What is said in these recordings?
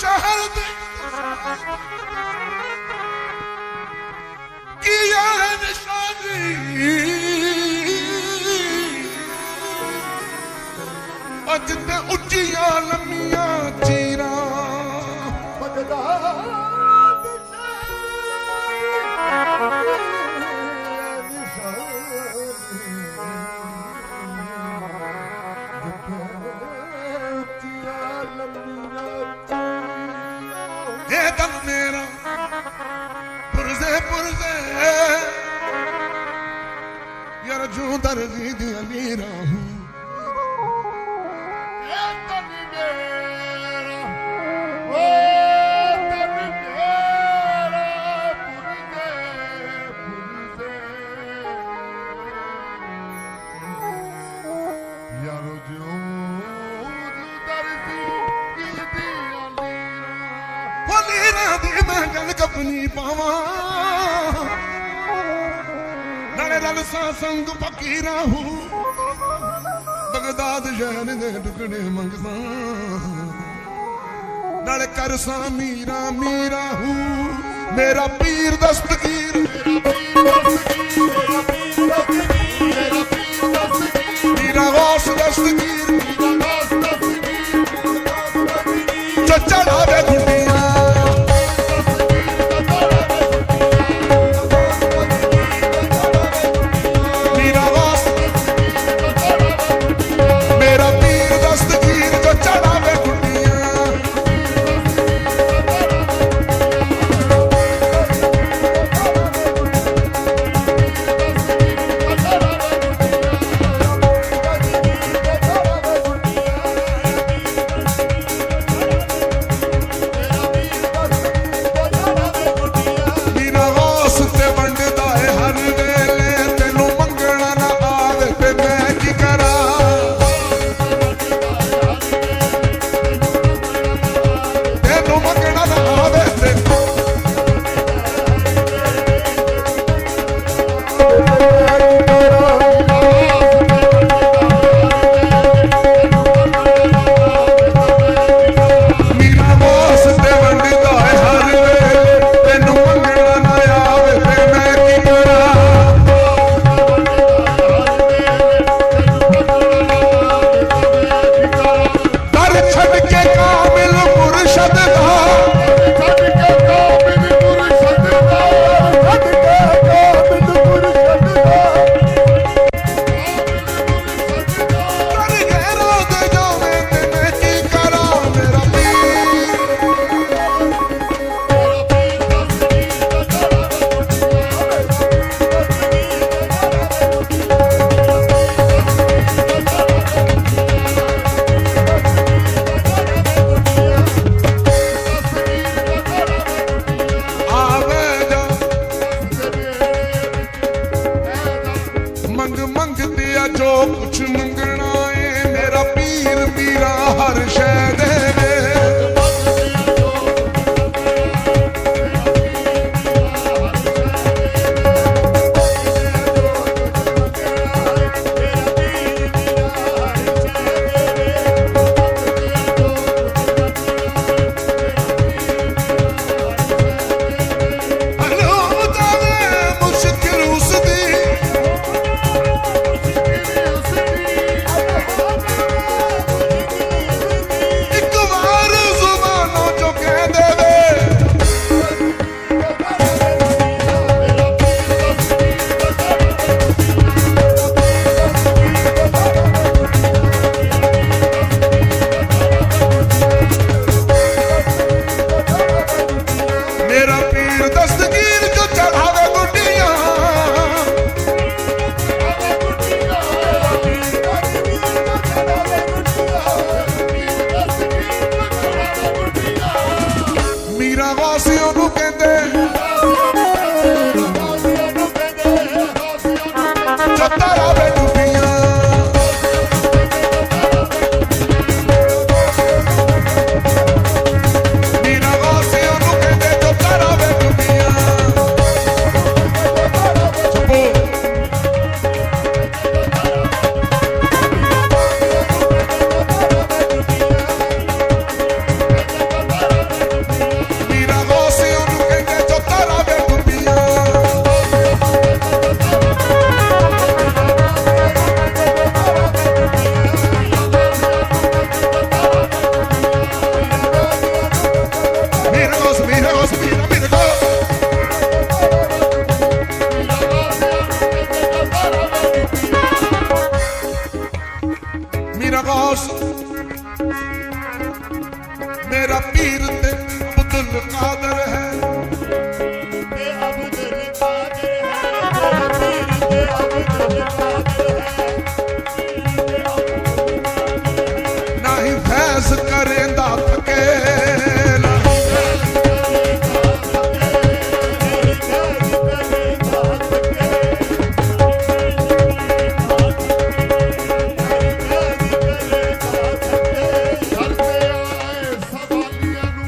ਸ਼ਹਿਰ ਦੇ ਕੀ ਹੈ ਨਿਸ਼ਾਨੀ ਅੱਜ ਯਾਰ ਜੂ ਦਰਜੀ ਦੀ ਅਮੀਰਾ ਹੂੰ ਯਾਰੋ ਜਿਉ ਦਰਦੀ ਕੀਦੀਆਂ ਲੀਰਾਂ ਉਹ ਲੀਰਾਂ ਦੀ ਮੈਂ ਗੱਲ ਕਪਨੀ ਪਾਵਾਂ। ਨਾਲੇ ਸੰਗ ਫਕੀਰਾ ਹੂੰ ਬਗਦਾਦ ਸ਼ਹਿਰ ਦੇ ਟੁਕੜੇ ਮੰਗਦਾ ਨਾਲੇ ਕਰ ਸਾ ਮੀਰਾ ਮੀਰਾ ਹੂੰ ਮੇਰਾ ਪੀਰ ਦਸਤਗੀਰ ਮੀਰਾ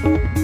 Bye.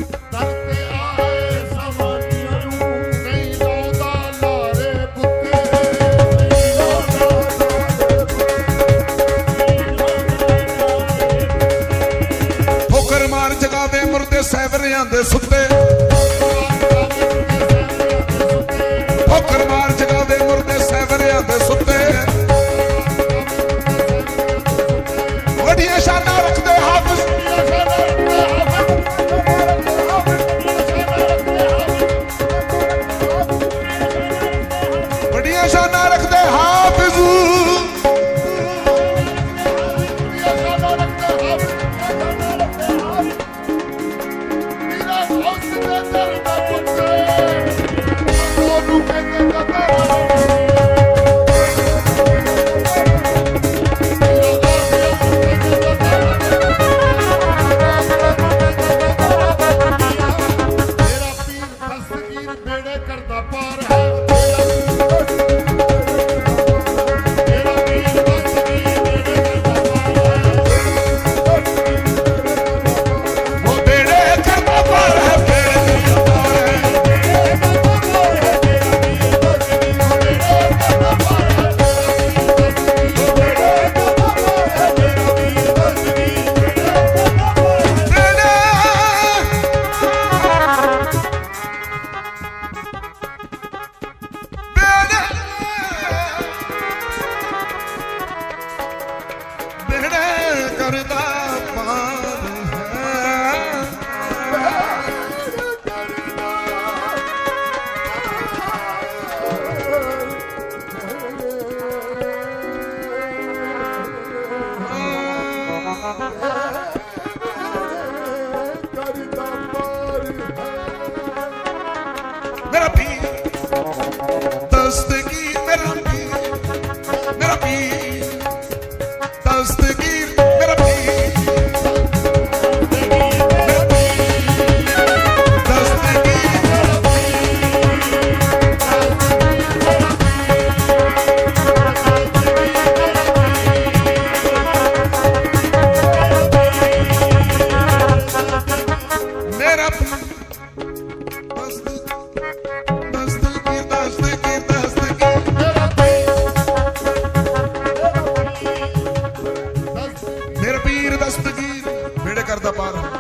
ਬੇੜੇ ਕਰਦਾ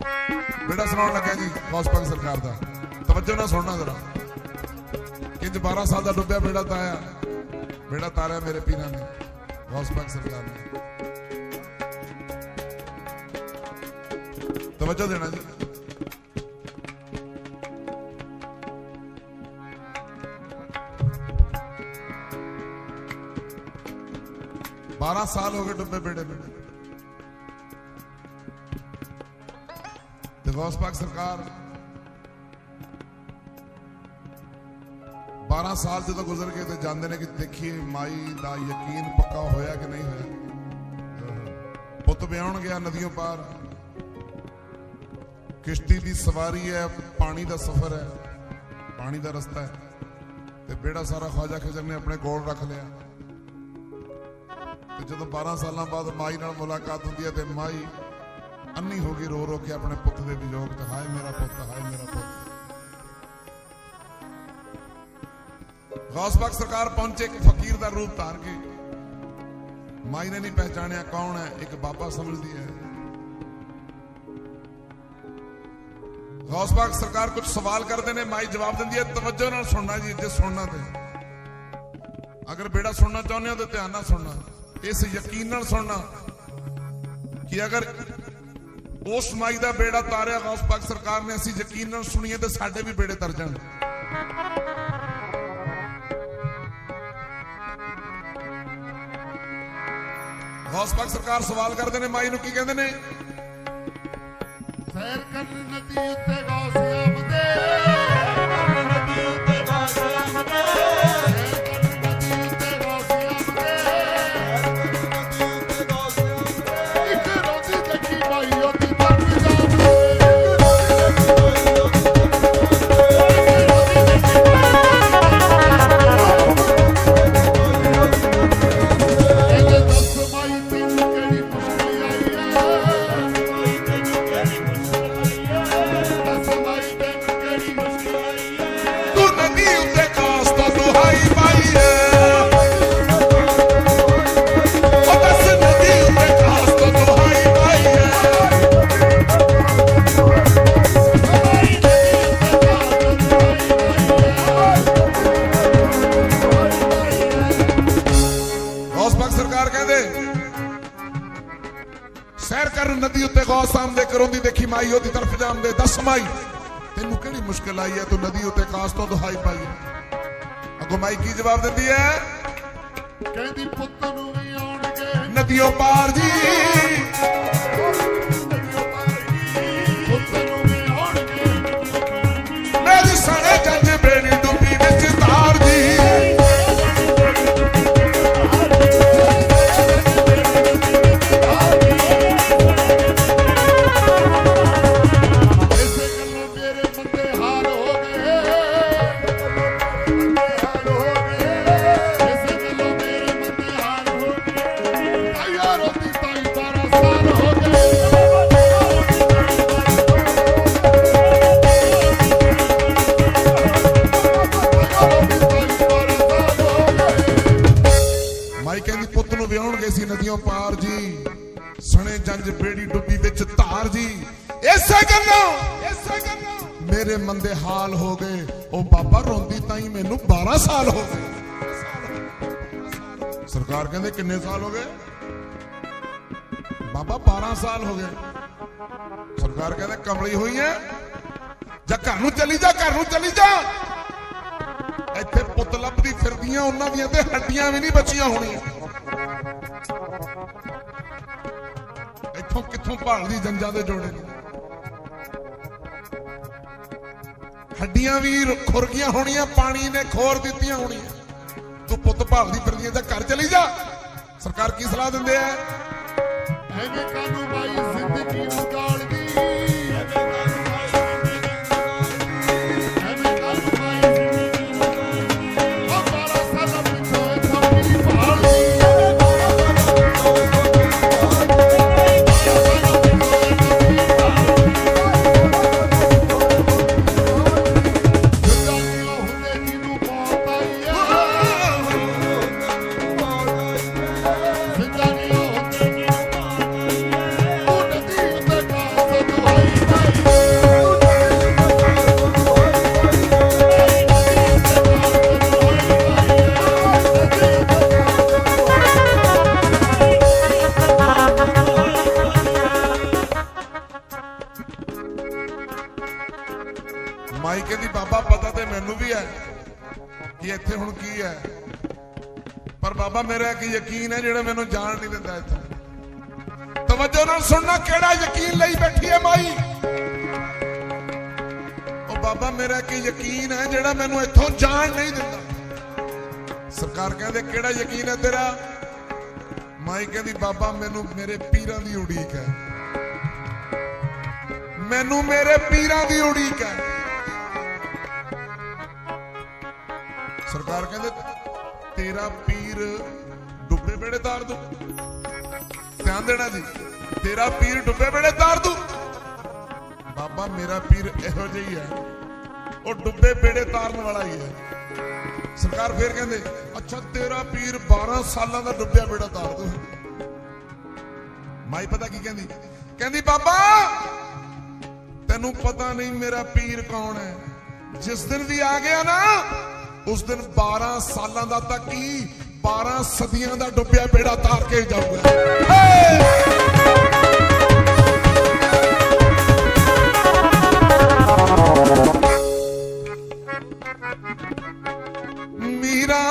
ਪਾਰ ਬੇੜਾ ਸੁਣਾਉਣ ਲੱਗਾ ਜੀ ਗੋਸਪਲ ਸਰਕਾਰ ਦਾ ਤਵੱਜੋ ਨਾਲ ਸੁਣਨਾ ਜ਼ਰਾ ਕਿੰਜ 12 ਸਾਲ ਦਾ ਡੁੱਬਿਆ ਬੇੜਾ ਤਾਇਆ ਬੇੜਾ ਤਾਰਿਆ ਮੇਰੇ ਪੀਰਾਂ ਨੇ ਗੋਸਪਲ ਸਰਕਾਰ ਨੇ ਤਵੱਜੋ ਦੇਣਾ ਜੀ ਬਾਰਾਂ ਸਾਲ ਹੋ ਗਏ ਡੁੱਬੇ ਬੇੜੇ ਨੂੰ ਗੌਸ ਪਾਕ ਸਰਕਾਰ। 12 ਸਾਲ ਜਦੋਂ ਗੁਜ਼ਰ ਗਏ ਤੇ ਜਾਂਦੇ ਨੇ ਕਿ ਦੇਖੀਏ ਮਾਈ ਦਾ ਯਕੀਨ ਪੱਕਾ ਹੋਇਆ ਕਿ ਨਹੀਂ ਹੋਇਆ। ਪੁੱਤ ਵਿਆਹਣ ਗਿਆ ਨਦੀਆਂ ਪਾਰ। ਕਿਸ਼ਤੀ ਦੀ ਸਵਾਰੀ ਹੈ, ਪਾਣੀ ਦਾ ਸਫ਼ਰ ਹੈ, ਪਾਣੀ ਦਾ ਰਸਤਾ ਹੈ। ਤੇ ਬੇੜਾ ਸਾਰਾ ਖਵਾਜਾ ਖਿਜ਼ਰ ਨੇ ਆਪਣੇ ਕੋਲ ਰੱਖ ਲਿਆ। ਤੇ ਜਦੋਂ 12 ਸਾਲਾਂ ਬਾਅਦ ਮਾਈ ਨਾਲ ਮੁਲਾਕਾਤ ਹੁੰਦੀ ਹੈ ਤੇ ਮਾਈ ਅੰਨੀ ਹੋ ਗਈ, ਰੋ ਰੋ ਕੇ ਆਪਣੇ ਪੁੱਤ ਦੇ ਵਿਯੋਗ ਤੇ ਹਾਏ ਮੇਰਾ ਪੁੱਤ, ਹਾਏ ਮੇਰਾ ਪੁੱਤ। ਗੌਸਬਖ ਸਰਕਾਰ ਪਹੁੰਚੇ, ਇੱਕ ਫਕੀਰ ਦਾ ਰੂਪ ਧਾਰ ਕੇ। ਮਾਈ ਨੇ ਨਹੀਂ ਪਹਿਚਾਣਿਆ ਕੌਣ ਹੈ, ਇੱਕ ਬਾਬਾ ਸਮਝਦੀ ਹੈ। ਗੌਸਬਖ ਸਰਕਾਰ ਕੁਝ ਸਵਾਲ ਕਰਦੇ ਨੇ, ਮਾਈ ਜਵਾਬ ਦਿੰਦੀ ਹੈ, ਤਵੱਜੋ ਨਾਲ ਸੁਣਨਾ ਜੀ, ਜੇ ਸੁਣਨਾ ਤੇ। ਅਗਰ ਬੇੜਾ ਸੁਣਨਾ ਚਾਹੁੰਦੇ ਹੋ ਤਾਂ ਧਿਆਨ ਨਾਲ ਸੁਣਨਾ। ਇਸ ਯਕੀਨ ਨਾਲ ਸੁਣਨਾ ਕਿ ਅਗਰ ਉਸ ਮਾਈ ਦਾ ਬੇੜਾ ਤਾਰਿਆ ਗੌਸ ਪਾਕ ਸਰਕਾਰ ਨੇ, ਅਸੀਂ ਯਕੀਨ ਨਾਲ ਸੁਣੀਏ ਤੇ ਸਾਡੇ ਵੀ ਬੇੜੇ ਤਰ ਜਾਣ। ਗੌਸ ਪਾਕ ਸਰਕਾਰ ਸਵਾਲ ਕਰਦੇ ਨੇ, ਮਾਈ ਨੂੰ ਕੀ ਕਹਿੰਦੇ ਨੇ? ਸੈਰ ਕਰਨ ਨਦੀ ਉੱਤੇ ਨਦੀ ਉੱਤੇ ਗੌਸ ਆਮਦੇ ਕਰੋਂਦੀ ਦੇਖੀ ਮਾਈ ਉਹਦੀ ਤਰਫ ਜਾਂਦੇ ਦਸ ਮਾਈ ਤੈਨੂੰ ਕਿਹੜੀ ਮੁਸ਼ਕਲ ਆਈ ਹੈ? ਤੂੰ ਨਦੀ ਉੱਤੇ ਕਾਸ ਤੋਂ ਦੁਹਾਈ ਪਾਈ ਅੱਗੋਂ ਮਾਈ ਕੀ ਜਵਾਬ ਦਿੰਦੀ ਹੈ? ਕਹਿੰਦੀ ਪੁੱਤ ਨੂੰ ਵੀ ਆਉਣਗੇ। ਨਦੀਓ ਪਾਰ ਜੀ। ਸਰਕਾਰ ਕਹਿੰਦੇ ਕਿੰਨੇ ਸਾਲ ਹੋ ਗਏ? ਬਾਬਾ 12 ਸਾਲ ਹੋ ਗਏ। ਸਰਕਾਰ ਕਹਿੰਦੇ ਕਮਲੀ ਹੋਈ ਐ। ਜਾਂ ਘਰ ਨੂੰ ਚਲੀ ਜਾ, ਘਰ ਨੂੰ ਚਲੀ ਜਾ। ਇੱਥੇ ਪੁੱਤ ਲੱਭਦੀ ਫਿਰਦੀਆਂ, ਉਹਨਾਂ ਦੀਆਂ ਤੇ ਹੱਡੀਆਂ ਵੀ ਨਹੀਂ ਬਚੀਆਂ ਹੋਣੀਆਂ। ਇੱਥੋਂ ਕਿੱਥੋਂ ਭਾਲਦੀ ਜੰਜਾਂ ਦੇ ਜੋੜੇ ਨੂੰ? ਹੱਡੀਆਂ ਵੀ ਰ- ਖੁਰ ਗਈਆਂ ਹੋਣੀਆਂ, ਪਾਣੀ ਨੇ ਖੋਰ ਦਿੱਤੀਆਂ ਹੋਣੀਆਂ। ਪੁੱਤ ਭਾਲਦੀ ਫਿਰਦੀਆਂ ਇਹਦਾ ਘਰ ਚਲੀ ਜਾ। ਸਰਕਾਰ ਕੀ ਸਲਾਹ ਦਿੰਦੇ ਆ? ਐਵੇਂ ਕਾਨੂੰ ਮਾਈ ਜ਼ਿੰਦਗੀ ਨੂੰ ਮਾਈ ਕਹਿੰਦੀ, ਬਾਬਾ, ਪਤਾ ਤੇ ਮੈਨੂੰ ਵੀ ਹੈ ਕਿ ਇੱਥੇ ਹੁਣ ਕੀ ਹੈ। ਪਰ ਬਾਬਾ, ਮੇਰਾ ਇੱਕ ਯਕੀਨ ਹੈ, ਜਿਹੜਾ ਮੈਨੂੰ ਜਾਣ ਨਹੀਂ ਦਿੰਦਾ ਇੱਥੋਂ। ਤਵੱਜੋ ਨਾਲ ਸੁਣਨਾ ਕਿਹੜਾ ਯਕੀਨ ਲਈ ਬੈਠੀ ਹੈ ਮਾਈ? ਉਹ ਬਾਬਾ, ਮੇਰਾ ਇੱਕ ਯਕੀਨ ਹੈ, ਜਿਹੜਾ ਮੈਨੂੰ ਇੱਥੋਂ ਜਾਣ ਨਹੀਂ ਦਿੰਦਾ। ਸਰਕਾਰ ਕਹਿੰਦੇ, ਕਿਹੜਾ ਯਕੀਨ ਹੈ ਤੇਰਾ? ਮਾਈ ਕਹਿੰਦੀ, ਬਾਬਾ, ਮੈਨੂੰ ਮੇਰੇ ਪੀਰਾਂ ਦੀ ਉਡੀਕ ਹੈ। ਮੈਨੂੰ ਮੇਰੇ ਪੀਰਾਂ ਦੀ ਉਡੀਕ ਹੈ। ਸਰਕਾਰ ਕਹਿੰਦੇ, ਤੇਰਾ ਪੀਰ ਡੁੱਬੇ ਬੇੜੇ ਤਾਰ ਦੂ। ਧਿਆਨ ਦੇਣਾ ਜੀ, ਤੇਰਾ ਪੀਰ ਡੁੱਬੇ ਬੇੜੇ ਤਾਰ ਦੂ। ਬਾਬਾ, ਮੇਰਾ ਪੀਰ ਇਹੋ ਜਿਹਾ ਹੀ ਹੈ। ਉਹ ਡੁੱਬੇ ਬੇੜੇ ਤਾਰਨ ਵਾਲਾ ਹੀ ਹੈ। ਸਰਕਾਰ ਫੇਰ ਕਹਿੰਦੇ, ਅੱਛਾ, ਤੇਰਾ ਪੀਰ 12 ਸਾਲਾਂ ਦਾ ਡੁੱਬਿਆ ਬੇੜਾ ਤਾਰ ਦੂ। ਮਾਈ ਪਤਾ ਕੀ ਕਹਿੰਦੀ? ਕਹਿੰਦੀ, ਬਾਬਾ, ਤੈਨੂੰ ਪਤਾ ਨਹੀਂ ਮੇਰਾ ਪੀਰ ਕੌਣ ਹੈ। ਜਿਸ ਦਿਨ ਵੀ ਆ ਗਿਆ ਨਾ ਉਸ ਦਿਨ 12 ਸਾਲਾਂ ਦਾ ਤਾਂ ਕੀ? 12 ਸਦੀਆਂ ਦਾ ਡੁੱਬਿਆ ਬੇੜਾ ਤਾਰ ਕੇ ਜਾਊਗਾ। ਮੀਰਾ।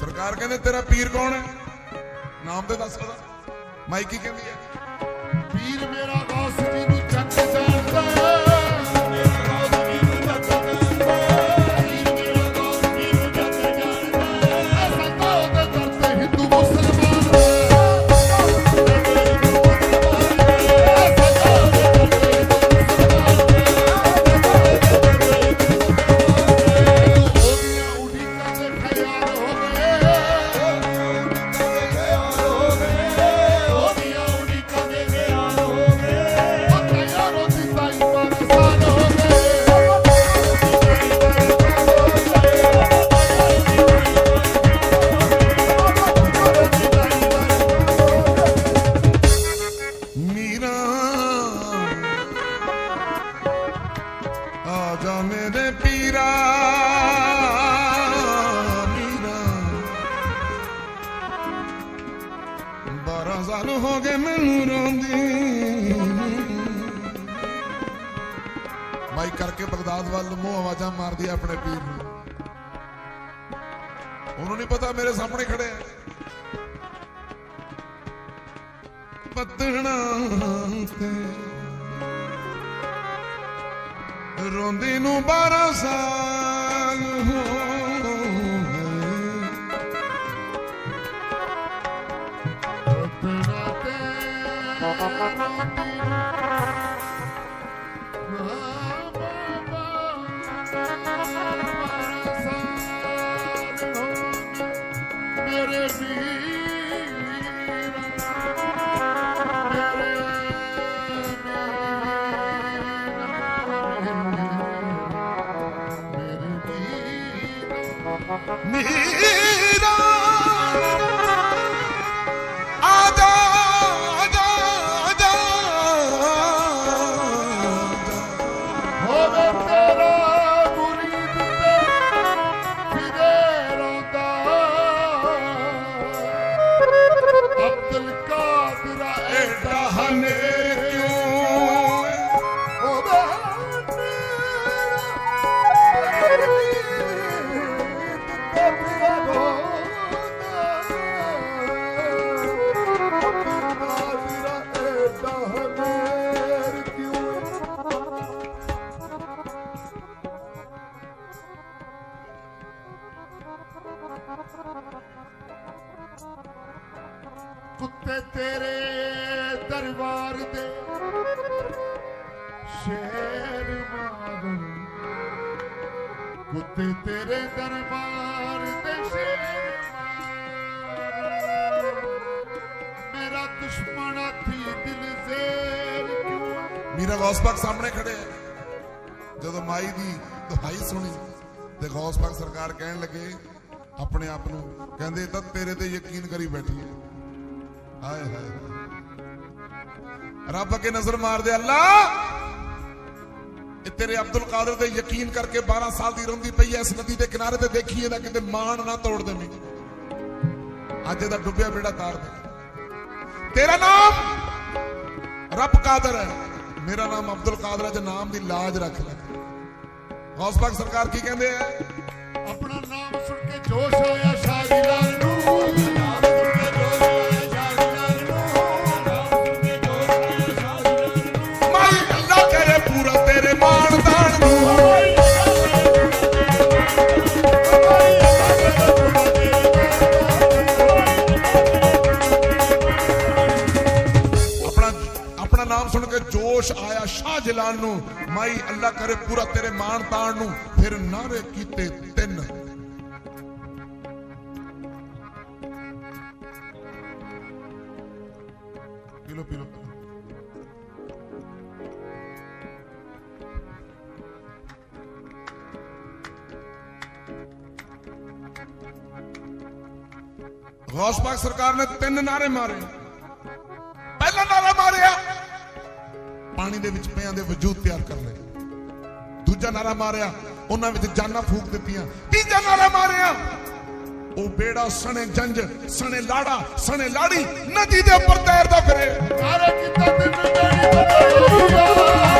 ਸਰਕਾਰ ਕਹਿੰਦੇ, ਤੇਰਾ ਪੀਰ ਕੌਣ ਹੈ? ਨਾਮ ਤੇ ਦੱਸ ਸਕਦਾ ਮਾਈਕੀ ਕਹਿੰਦੀ ਹੈ। ਪੀਰ ਮੇਰਾ ਨਹੀਂ ਪਤਾ ਮੇਰੇ ਸਾਹਮਣੇ ਖੜੇ ਆ ਪਤਣਾ ਤੇ ਰੋਂਦੀ ਨੂੰ 12 ਸਾਲ ਹੋ ਤੇ ਰੋਂਦੀ ਮੇਰੇ ਦਰਬਾਰ ਦੇ ਸ਼ੇਰ ਮੇਰਾ। ਦੁਸ਼ਮਣ ਆਥੀ ਦਿਲ ਜ਼ੇਰ ਕਿਉਂ ਮੀਰਾ ਗੌਸ ਪਾਕ ਸਾਹਮਣੇ ਖੜੇ ਜਦੋਂ ਮਾਈ ਦੀ ਦੁਹਾਈ ਸੁਣੀ ਤੇ ਗੌਸ ਪਾਕ ਸਰਕਾਰ ਕਹਿਣ ਲੱਗੇ, ਆਪਣੇ ਆਪ ਨੂੰ ਕਹਿੰਦੇ, ਇਹ ਤਾਂ ਤੇਰੇ ਤੇ ਯਕੀਨ ਕਰੀ ਬੈਠੀ ਹੈ। ਹਾਏ ਹਾਏ। ਰੱਬ ਅੱਗੇ ਨਜ਼ਰ ਮਾਰ ਦੇ ਅੱਲਾ! ਇਹ ਤੇਰੇ ਅਬਦੁਲ ਕਾਦਰ ਤੇ ਯਕੀਨ ਕਰਕੇ 12 ਸਾਲ ਦੀ ਰੋਂਦੀ ਪਈ ਐ, ਇਸ ਨਦੀ ਦੇ ਕਿਨਾਰੇ ਤੇ ਦੇਖੀ ਇਹਦਾ ਕਿਤੇ ਮਾਣ ਨਾ ਤੋੜ ਦੇਵੀਂ। ਅੱਜ ਇਹਦਾ ਡੁੱਬਿਆ ਬੇੜਾ ਤਾਰ ਦੇ। ਤੇਰਾ ਨਾਮ ਰੱਬ ਕਾਦਰ ਹੈ ਮੇਰਾ ਨਾਮ ਅਬਦੁਲ ਕਾਦਰ ਹੈ ਜੇ ਨਾਮ ਦੀ ਲਾਜ ਰੱਖ ਲੈ। ਗੌਸ ਸਰਕਾਰ ਕੀ ਕਹਿੰਦੇ ਆ ਆਪਣਾ ਨਾਮ ਸੁਣ ਕੇ ਜੋਸ਼ ਆਇਆ। ਆਇਆ ਨੂੰ, ਮਾਈ ਅੱਲਾ ਕਰੇ ਪੂਰਾ ਤੇਰੇ ਮਾਣ ਤਾਣ ਨੂੰ, ਫਿਰ ਨਾਰੇ ਕੀਤੇ ਤਿੰਨ। ਪੀ ਲਓ ਪੀ ਲਓ। ਗੌਸ ਪਾਕ ਸਰਕਾਰ ਨੇ ਤਿੰਨ ਨਾਰੇ ਮਾਰੇ। ਪਹਿਲਾ ਨਾਰਾ ਮਾਰਿਆ। ਪਾਣੀ ਦੇ ਵਿੱਚ ਪਿਆਂ ਦੇ ਵਜੂਦ ਤਿਆਰ ਕਰ ਲਏ ਦੂਜਾ ਨਾਰਾ ਮਾਰਿਆ ਉਹਨਾਂ ਵਿੱਚ ਜਾਨਾਂ ਫੂਕ ਦਿੱਤੀਆਂ ਤੀਜਾ ਨਾਰਾ ਮਾਰਿਆ ਉਹ ਬੇੜਾ ਸਣੇ ਜੰਜ ਸਣੇ ਲਾੜਾ ਸਣੇ ਲਾੜੀ ਨਦੀ ਦੇ ਉੱਪਰ ਤੈਰਦਾ ਫਿਰੇ ਸਾਰੇ ਕੀਤਾ ਤੈਨੂੰ ਮੇਰੀ ਬਤਾਈਆ